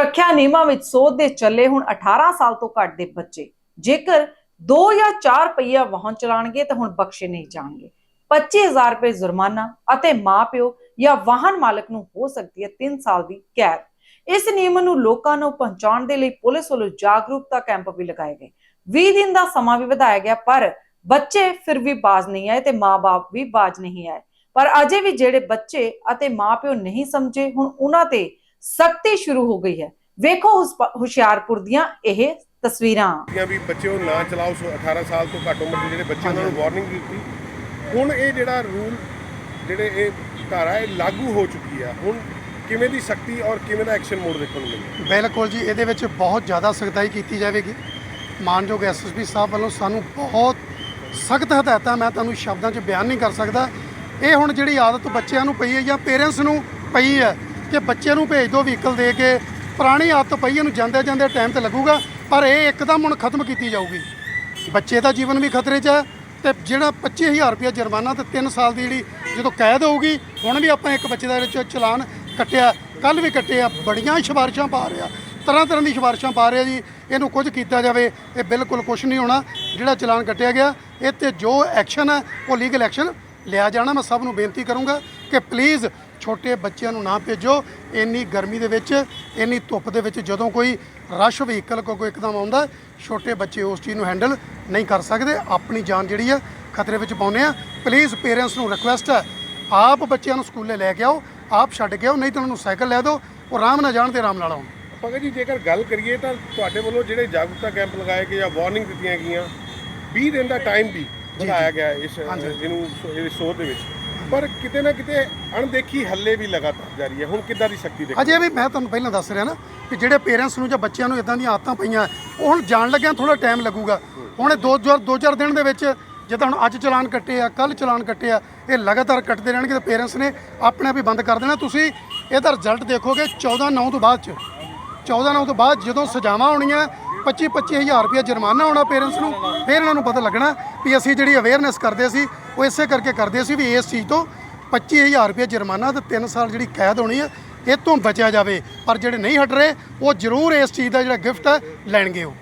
ਸੁਰੱਖਿਆ ਨਿਯਮਾਂ ਵਿੱਚ ਸੋਧ ਦੇ ਚੱਲੇ ਹੁਣ 18 ਸਾਲ ਤੋਂ ਘੱਟ ਦੇ ਬੱਚੇ। ਜੇਕਰ 2 ਜਾਂ 4 ਪਹੀਆ ਵਾਹਨ ਚਲਾਣਗੇ ਤਾਂ ਹੁਣ ਬਖਸ਼ੇ ਨਹੀਂ ਜਾਣਗੇ। 25000 ਰੁਪਏ ਜੁਰਮਾਨਾ ਅਤੇ ਮਾਪਿਓ ਜਾਂ ਵਾਹਨ ਮਾਲਕ ਨੂੰ ਹੋ ਸਕਦੀ ਹੈ 3 ਸਾਲ ਦੀ ਕੈਦ। ਇਸ ਨਿਯਮ ਨੂੰ ਲੋਕਾਂ ਨੂੰ ਪਹੁੰਚਾਉਣ ਦੇ ਲਈ ਪੁਲਿਸ ਵੱਲੋਂ ਜਾਗਰੂਕਤਾ ਕੈਂਪ ਵੀ ਲਗਾਏ ਗਏ। 20 ਦਿਨ ਦਾ ਸਮਾਂ ਵੀ ਵਧਾਇਆ ਗਿਆ, ਪਰ ਬੱਚੇ ਫਿਰ ਵੀ ਬਾਜ਼ ਨਹੀਂ ਆਏ ਤੇ ਮਾਪੇ ਵੀ ਬਾਜ਼ ਨਹੀਂ ਆਏ। ਪਰ ਅਜੇ ਵੀ ਜਿਹੜੇ ਬੱਚੇ ਅਤੇ ਮਾਪਿਓ ਨਹੀਂ ਸਮਝੇ, ਹੁਣ ਉਹਨਾਂ ਤੇ ਸਖਤੀ ਸ਼ੁਰੂ ਹੋ ਗਈ ਹੈ। ਵੇਖੋ ਹੁਸ- ਹੁਸ਼ਿਆਰਪੁਰ ਦੀਆਂ ਇਹ ਤਸਵੀਰਾਂ। ਵੀ ਬੱਚੇ ਉਹ ਨਾ ਚਲਾਓ ਸੋ 18 ਸਾਲ ਤੋਂ ਘੱਟ ਉਮਰ ਦੇ ਜਿਹੜੇ ਬੱਚੇ ਉਹਨਾਂ ਨੂੰ ਵਾਰਨਿੰਗ ਦਿੱਤੀ ਹੁਣ ਇਹ ਜਿਹੜਾ ਰੂਲ ਜਿਹੜੇ ਇਹ ਧਾਰਾ ਇਹ ਲਾਗੂ ਹੋ ਚੁੱਕੀ ਆ। ਹੁਣ ਕਿਵੇਂ ਦੀ ਸਖਤੀ ਔਰ ਕਿਵੇਂ ਦਾ ਐਕਸ਼ਨ ਮੋਡ ਦੇਖਣ ਨੂੰ ਮਿਲੇਗਾ? ਬਿਲਕੁਲ ਜੀ ਇਹਦੇ ਵਿੱਚ ਬਹੁਤ ਜ਼ਿਆਦਾ ਸਖਤਾਈ ਕੀਤੀ ਜਾਵੇਗੀ। ਮਾਨਯੋਗ ਐਸਐਸਪੀ ਸਾਹਿਬ ਵੱਲੋਂ ਸਾਨੂੰ ਬਹੁਤ ਸਖਤ ਹਦਾਇਤਾਂ ਮੈਂ ਤੁਹਾਨੂੰ ਸ਼ਬਦਾਂ 'ਚ ਬਿਆਨ ਨਹੀਂ ਕਰ ਸਕਦਾ। ਇਹ ਹੁਣ ਜਿਹੜੀ ਆਦਤ ਬੱਚਿਆਂ ਨੂੰ ਪਈ ਹੈ ਜਾਂ ਪੇਰੈਂਟਸ ਨੂੰ ਪਈ ਹੈ ਕਿ ਬੱਚੇ ਨੂੰ ਭੇਜ ਦਿਓ ਵਹੀਕਲ ਦੇ ਕੇ। ਪੁਰਾਣੀ ਆਦਤ ਪਈ ਇਹਨੂੰ ਜਾਂਦੇ ਜਾਂਦੇ ਟਾਈਮ ਤੇ ਲੱਗੂਗਾ, ਪਰ ਇਹ ਇੱਕਦਮ ਹੁਣ ਖਤਮ ਕੀਤੀ ਜਾਊਗੀ। ਬੱਚੇ ਦਾ ਜੀਵਨ ਵੀ ਖਤਰੇ 'ਚ ਹੈ ਤੇ ਜਿਹੜਾ 25000 ਰੁਪਏ ਜੁਰਮਾਨਾ ਤੇ 3 ਸਾਲ ਦੀ ਜਿਹੜੀ ਜਦੋਂ ਕੈਦ ਹੋਊਗੀ, ਹੁਣ ਵੀ ਆਪਾਂ ਇੱਕ ਬੱਚੇ ਦਾ ਵਿੱਚ ਚਲਾਨ ਕੱਟਿਆ ਕੱਲ ਵੀ ਕੱਟਿਆ, ਬੜੀਆਂ ਸਿਫਾਰਿਸ਼ਾਂ ਪਾ ਰਿਹਾ। ਤਰ੍ਹਾਂ ਤਰ੍ਹਾਂ ਦੀ ਸਿਫਾਰਿਸ਼ਾਂ ਪਾ ਰਿਹਾ ਜੀ, ਇਹਨੂੰ ਕੁਝ ਕੀਤਾ ਜਾਵੇ, ਇਹ ਬਿਲਕੁਲ ਕੁਝ ਨਹੀਂ ਹੋਣਾ, ਜਿਹੜਾ ਚਲਾਨ ਕੱਟਿਆ ਗਿਆ, ਇਹ ਤੇ ਜੋ ਐਕਸ਼ਨ ਹੈ, ਉਹ ਲੀਗਲ ਐਕਸ਼ਨ ਲਿਆ ਜਾਣਾ। ਮੈਂ ਸਭ ਨੂੰ ਬੇਨਤੀ ਕਰੂੰਗਾ ਕਿ ਪਲੀਜ਼ ਛੋਟੇ ਬੱਚਿਆਂ ਨੂੰ ਨਾ ਭੇਜੋ। ਇੰਨੀ ਗਰਮੀ ਦੇ ਵਿੱਚ ਇੰਨੀ ਧੁੱਪ ਦੇ ਵਿੱਚ ਜਦੋਂ ਕੋਈ ਰਸ਼ ਵਹੀਕਲ ਕੋਈ ਇੱਕਦਮ ਆਉਂਦਾ ਛੋਟੇ ਬੱਚੇ ਉਸ ਚੀਜ਼ ਨੂੰ ਹੈਂਡਲ ਨਹੀਂ ਕਰ ਸਕਦੇ। ਆਪਣੀ ਜਾਨ ਜਿਹੜੀ ਹੈ ਖਤਰੇ ਵਿੱਚ ਪਾਉਂਦੇ ਆ। ਪਲੀਜ਼ ਪੇਰੈਂਟਸ ਨੂੰ ਰਿਕੁਐਸਟ ਹੈ ਆਪ ਬੱਚਿਆਂ ਨੂੰ ਸਕੂਲੇ ਲੈ ਕੇ ਆਓ ਆਪ ਛੱਡ ਕੇ ਆਓ ਨਹੀਂ ਤਾਂ ਉਹਨਾਂ ਨੂੰ ਸਾਈਕਲ ਲੈ ਦਿਓ ਉਹ ਆਰਾਮ ਨਾਲ ਜਾਣ ਤੇ ਆਰਾਮ ਨਾਲ ਆਉਣ। ਭਗਤ ਜੀ ਜੇਕਰ ਗੱਲ ਕਰੀਏ ਤਾਂ ਤੁਹਾਡੇ ਵੱਲੋਂ ਜਿਹੜੇ ਜਾਗਰੂਕਤਾ ਕੈਂਪ ਲਗਾਏ ਗਏ ਜਾਂ ਵਾਰਨਿੰਗ ਦਿੱਤੀਆਂ ਗਈਆਂ 20 ਦਿਨ ਦਾ ਟਾਈਮ ਵੀ ਵਧਾਇਆ ਗਿਆ ਇਸ ਇਹਨੂੰ ਇਹ ਸੋਧ ਦੇ ਵਿੱਚ। ਪਰ ਕਿਤੇ ਨਾ ਕਿਤੇ ਅਣਦੇਖੀ ਹੱਲੇ ਵੀ ਲਗਾਤਾਰ ਜਾਰੀ ਹੈ। ਹੁਣ ਕਿੱਦਾਂ ਦੀ ਸ਼ਕਤੀ ਦੇ ਅਜੇ ਵੀ ਮੈਂ ਤੁਹਾਨੂੰ ਪਹਿਲਾਂ ਦੱਸ ਰਿਹਾ ਨਾ ਕਿ ਜਿਹੜੇ ਪੇਰੈਂਟਸ ਨੂੰ ਜਾਂ ਬੱਚਿਆਂ ਨੂੰ ਇਦਾਂ ਦੀਆਂ ਆਦਤਾਂ ਪਈਆਂ, ਉਹ ਹੁਣ ਜਾਣ ਲੱਗਿਆ ਥੋੜਾ ਟਾਈਮ ਲੱਗੂਗਾ। ਹੁਣ ਇਹ ਦੋ ਚਾਰ ਦੋ ਚਾਰ ਦਿਨ ਦੇ ਵਿੱਚ ਜਿੱਦਾਂ ਹੁਣ ਅੱਜ ਚਲਾਨ ਕੱਟੇ ਆ ਕੱਲ ਚਲਾਨ ਕੱਟੇ ਆ, ਇਹ ਲਗਾਤਾਰ ਕੱਟਦੇ ਰਹਿਣਗੇ ਤੇ ਪੇਰੈਂਟਸ ਨੇ ਆਪਣੇ ਆਪ ਹੀ ਬੰਦ ਕਰ ਦੇਣਾ। ਤੁਸੀਂ ਇਹਦਾ ਰਿਜ਼ਲਟ ਦੇਖੋਗੇ 14 9 ਤੋਂ ਬਾਅਦ ਚ। 14 9 ਤੋਂ ਬਾਅਦ ਜਦੋਂ ਸਜ਼ਾਵਾਂ ਹੋਣੀਆਂ 25 25000 ਰੁਪਏ ਜੁਰਮਾਨਾ ਹੋਣਾ ਪੇਰੈਂਟਸ ਨੂੰ, ਫਿਰ ਇਹਨਾਂ ਨੂੰ ਪਤਾ ਲੱਗਣਾ ਵੀ ਅਸੀਂ ਜਿਹੜੀ ਅਵੇਅਰਨੈਸ ਕਰਦੇ ਸੀ, ਉਹ ਇਸੇ ਕਰਕੇ ਕਰਦੇ ਸੀ ਵੀ ਇਸ ਚੀਜ਼ ਤੋਂ 25000 ਰੁਪਏ ਜੁਰਮਾਨਾ ਤੇ 3 ਸਾਲ ਜਿਹੜੀ ਕੈਦ ਹੋਣੀ ਹੈ ਇਹ ਤੋਂ ਬਚਿਆ ਜਾਵੇ। ਪਰ ਜਿਹੜੇ ਨਹੀਂ ਹਟ ਰਹੇ, ਉਹ ਜ਼ਰੂਰ ਇਸ ਚੀਜ਼ ਦਾ ਜਿਹੜਾ ਗਿਫਟ ਹੈ ਲੈਣਗੇ ਉਹ।